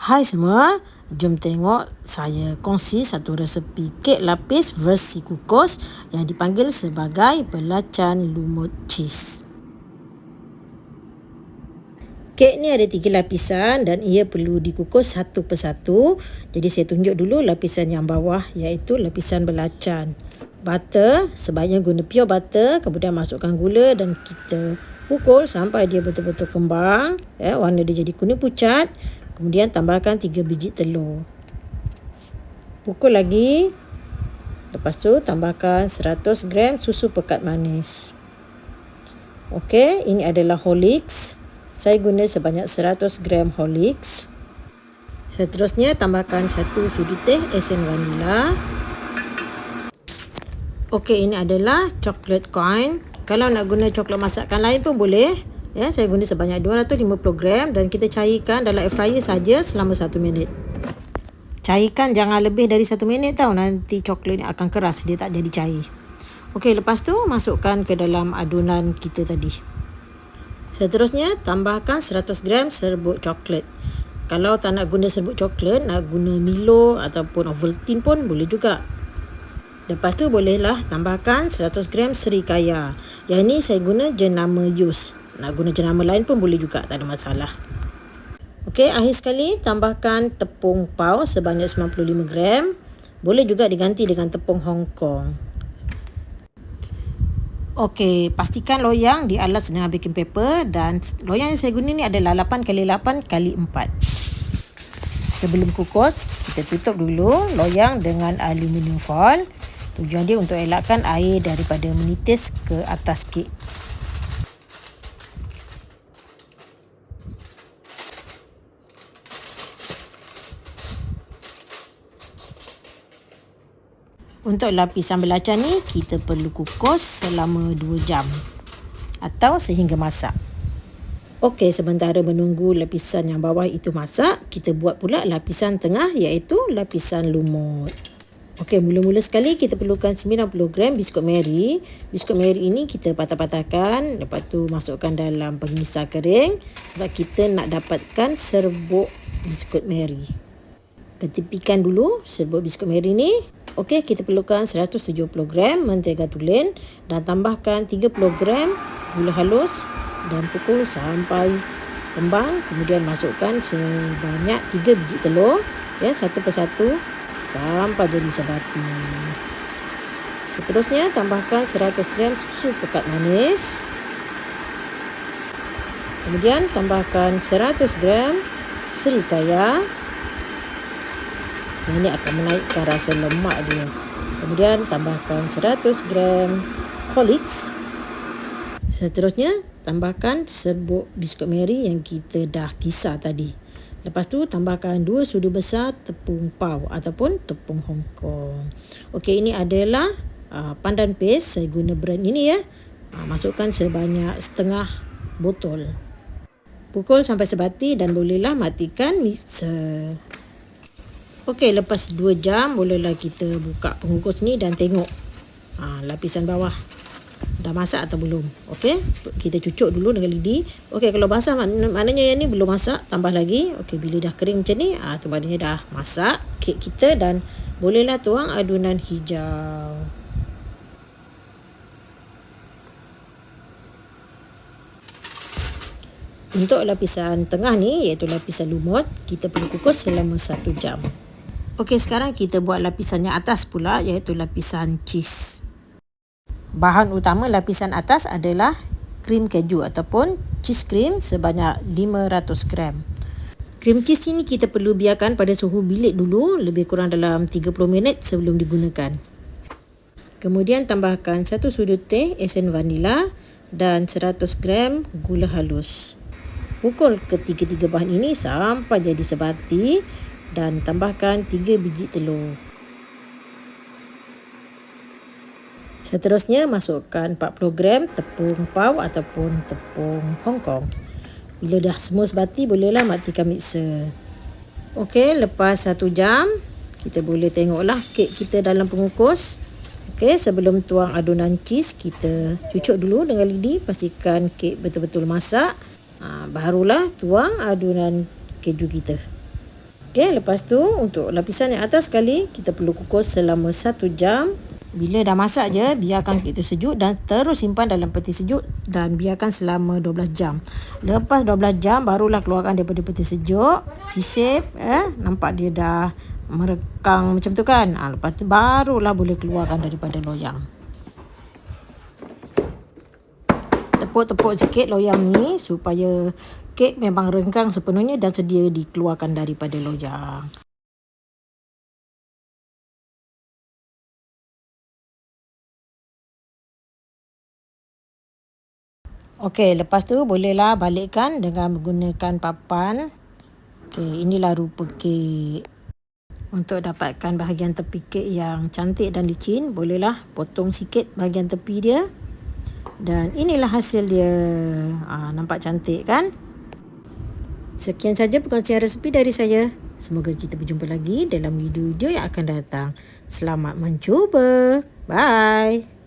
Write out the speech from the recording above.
Hai semua, jom tengok saya kongsi satu resepi kek lapis versi kukus yang dipanggil sebagai belacan lumut cheese. Kek ni ada tiga lapisan dan ia perlu dikukus satu persatu. Jadi saya tunjuk dulu lapisan yang bawah iaitu lapisan belacan. Butter, sebaiknya guna pure butter, kemudian masukkan gula dan kita pukul sampai dia betul-betul kembang. Ya, warna dia jadi kuning pucat. Kemudian tambahkan 3 biji telur. Pukul lagi. Lepas tu tambahkan 100 gram susu pekat manis. Okey, ini adalah Horlicks. Saya guna sebanyak 100 gram Horlicks. Seterusnya tambahkan 1 sudu teh esen vanila. Okey, ini adalah coklat coin. Kalau nak guna coklat masakan lain pun boleh. Ya, saya guna sebanyak 250 gram dan kita cairkan dalam air fryer saja selama 1 minit. Cairkan jangan lebih dari 1 minit tau. Nanti coklat ni akan keras, dia tak jadi cair. Okey, lepas tu masukkan ke dalam adunan kita tadi. Seterusnya, tambahkan 100 gram serbuk coklat. Kalau tak nak guna serbuk coklat, nak guna Milo ataupun Ovaltine pun boleh juga. Lepas tu bolehlah tambahkan 100 gram serikaya. Yang ni saya guna jenama Yus. Nak guna jenama lain pun boleh juga, tak ada masalah. Okey, akhir sekali tambahkan tepung pau sebanyak 95 gram. Boleh juga diganti dengan tepung Hong Kong. Okey, pastikan loyang dialas dengan baking paper dan loyang yang saya guna ni adalah 8 x 8 x 4. Sebelum kukus, kita tutup dulu loyang dengan aluminium foil. Tujuan dia untuk elakkan air daripada menitis ke atas kek. Untuk lapisan belacan ni kita perlu kukus selama 2 jam atau sehingga masak. Okey, sementara menunggu lapisan yang bawah itu masak, kita buat pula lapisan tengah iaitu lapisan lumut. Okey, mula-mula sekali kita perlukan 90 gram biskut Mary. Biskut Mary ini kita patah-patahkan, lepas tu masukkan dalam pengisar kering sebab kita nak dapatkan serbuk biskut Mary. Ketepikan dulu serbuk biskut Mary ni Okey, kita perlukan 170 gram mentega tulen dan tambahkan 30 gram gula halus dan pukul sampai kembang. Kemudian masukkan sebanyak 3 biji telur ya satu persatu sampai jadi sebati. Seterusnya tambahkan 100 gram susu pekat manis. Kemudian tambahkan 100 gram serikaya ini akan menaikkan rasa lemak dia. Kemudian tambahkan 100 gram Horlicks. Seterusnya tambahkan serbuk biskut Mary yang kita dah kisar tadi. Lepas tu tambahkan 2 sudu besar tepung pau ataupun tepung Hong Kong. Okey ini adalah uh, pandan paste saya guna brand ini ya. Uh, masukkan sebanyak setengah botol. Pukul sampai sebati dan bolehlah matikan mixer. Okey, lepas 2 jam bolehlah kita buka pengukus ni dan tengok ha, lapisan bawah dah masak atau belum. Okey, kita cucuk dulu dengan lidi. Okey, kalau basah mak- maknanya yang ni belum masak, tambah lagi. Okey, bila dah kering macam ni, ah ha, tu maknanya dah masak kek kita dan bolehlah tuang adunan hijau. Untuk lapisan tengah ni iaitu lapisan lumut, kita perlu kukus selama 1 jam. Okey, sekarang kita buat lapisan yang atas pula iaitu lapisan cheese. Bahan utama lapisan atas adalah krim keju ataupun cheese cream sebanyak 500 gram. Krim cheese ini kita perlu biarkan pada suhu bilik dulu lebih kurang dalam 30 minit sebelum digunakan. Kemudian tambahkan 1 sudut teh esen vanila dan 100 gram gula halus. Pukul ketiga-tiga bahan ini sampai jadi sebati dan tambahkan 3 biji telur. Seterusnya masukkan 40 gram tepung pau ataupun tepung Hong Kong. Bila dah semua sebati bolehlah matikan mixer. Okey, lepas 1 jam kita boleh tengoklah kek kita dalam pengukus. Okey, sebelum tuang adunan cheese kita cucuk dulu dengan lidi pastikan kek betul-betul masak. Ha, barulah tuang adunan keju kita. Okey, lepas tu untuk lapisan yang atas sekali kita perlu kukus selama 1 jam. Bila dah masak je, biarkan itu sejuk dan terus simpan dalam peti sejuk dan biarkan selama 12 jam. Lepas 12 jam barulah keluarkan daripada peti sejuk, sisip eh nampak dia dah merekang macam tu kan. Ha, lepas tu barulah boleh keluarkan daripada loyang. Tepuk-tepuk sikit loyang ni supaya kek memang renggang sepenuhnya dan sedia dikeluarkan daripada loyang. Okey, lepas tu bolehlah balikkan dengan menggunakan papan. Okey, inilah rupa kek. Untuk dapatkan bahagian tepi kek yang cantik dan licin, bolehlah potong sikit bahagian tepi dia. Dan inilah hasil dia. Ha, nampak cantik kan? Sekian saja pengajian resepi dari saya. Semoga kita berjumpa lagi dalam video-video yang akan datang. Selamat mencuba. Bye.